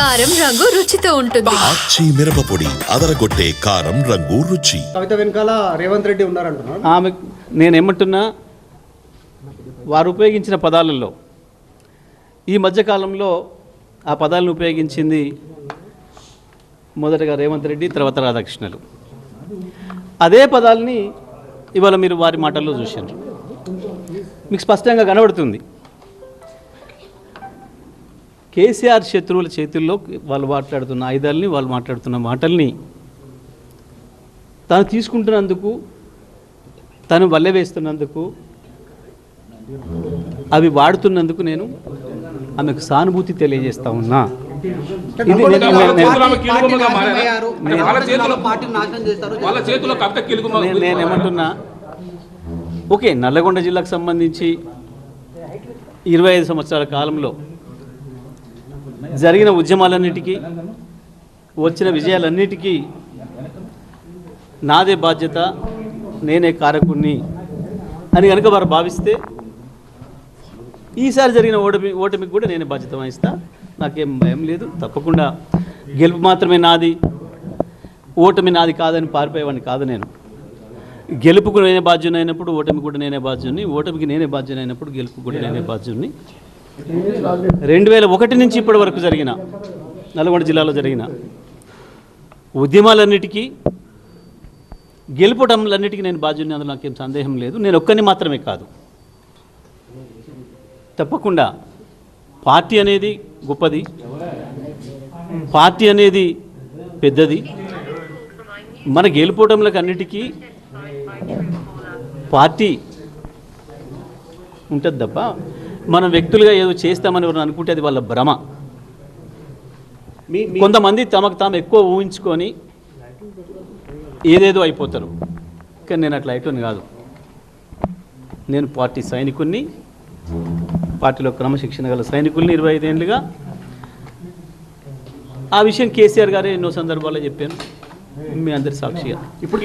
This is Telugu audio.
కారం రంగు రుచితో ఉంటుంది. ఆచి మిరపపొడి అదరగొట్టే కారం రంగు రుచి. కవిత వెనకాల రేవంత్ రెడ్డి ఉన్నారంటున్నారు ఆమె నేను ఏమంటున్నా వారు ఉపయోగించిన పదాలలో ఈ మధ్యకాలంలో ఆ పదాలను ఉపయోగించింది మొదటగా రేవంత్ రెడ్డి తర్వాత రాధాకృష్ణలు. అదే పదాలని ఇవాళ మీరు వారి మాటల్లో చూశారు. మీకు స్పష్టంగా కనబడుతుంది. కేసీఆర్ శత్రువుల చేతుల్లో వాళ్ళు మాట్లాడుతున్న ఆయుధాలని వాళ్ళు మాట్లాడుతున్న మాటల్ని తాను తీసుకుంటున్నందుకు తను వల్లె వేస్తున్నందుకు అవి వాడుతున్నందుకు నేను ఆమెకు సానుభూతి తెలియజేస్తా ఉన్నా ఇది నేను- నేను- నేను- ఆమె కీలుబొమ్మగా మారారా? అయ్యారు. అంటే వాళ్ళ చేతిలో పార్టీని నాశనం చేస్తారు వాళ్ళ చేతిలో కవిత కీలుబొమ్మ నేను నేను ఏమంటున్నా ఓకే నల్లగొండ జిల్లాకు సంబంధించి ఇరవై ఐదు సంవత్సరాల కాలంలో జరిగిన ఉద్యమాలన్నిటికీ వచ్చిన విజయాలన్నిటికీ నాదే బాధ్యత నేనే కారకుణ్ణి అని కనుక వారు భావిస్తే ఈసారి జరిగిన ఓటమి ఓటమికి కూడా నేనే బాధ్యత వహిస్తా. నాకేం భయం లేదు తప్పకుండా గెలుపు మాత్రమే నాది ఓటమి నాది కాదని పారిపోయేవాడిని కాదు నేను. గెలుపుకు నేనే బాధ్యుని అయినప్పుడు ఓటమి కూడా నేనే బాధ్యుని ఓటమికి నేనే బాధ్యుని అయినప్పుడు గెలుపు కూడా నేనే బాధ్యుని. రెండు వేల ఒకటి నుంచి ఇప్పటి వరకు జరిగిన నల్గొండ జిల్లాలో జరిగిన ఉద్యమాలన్నిటికీ గెలుపటంలన్నిటికీ నేను బాధ్యుని అందులో నాకేం సందేహం లేదు. నేను ఒక్కని మాత్రమే కాదు. తప్పకుండా పార్టీ అనేది గొప్పది. పార్టీ అనేది పెద్దది. మన గెలుపోవడంలకు అన్నిటికీ పార్టీ ఉంటుంది తప్ప మనం వ్యక్తులుగా ఏదో చేస్తామని ఎవరు అనుకుంటే అది వాళ్ళ భ్రమ. కొంతమంది తమకు తాము ఎక్కువ ఊహించుకొని ఏదేదో అయిపోతారు. కానీ నేను అట్లా అయిపోయాను కాదు. నేను పార్టీ సైనికుణ్ణి పార్టీలో క్రమశిక్షణ గల సైనికుల్ని ఇరవై ఐదేళ్ళుగా ఆ విషయం కేసీఆర్ గారే ఎన్నో సందర్భాల్లో చెప్పాను మీ అందరి సాక్షిగా. ఇప్పుడు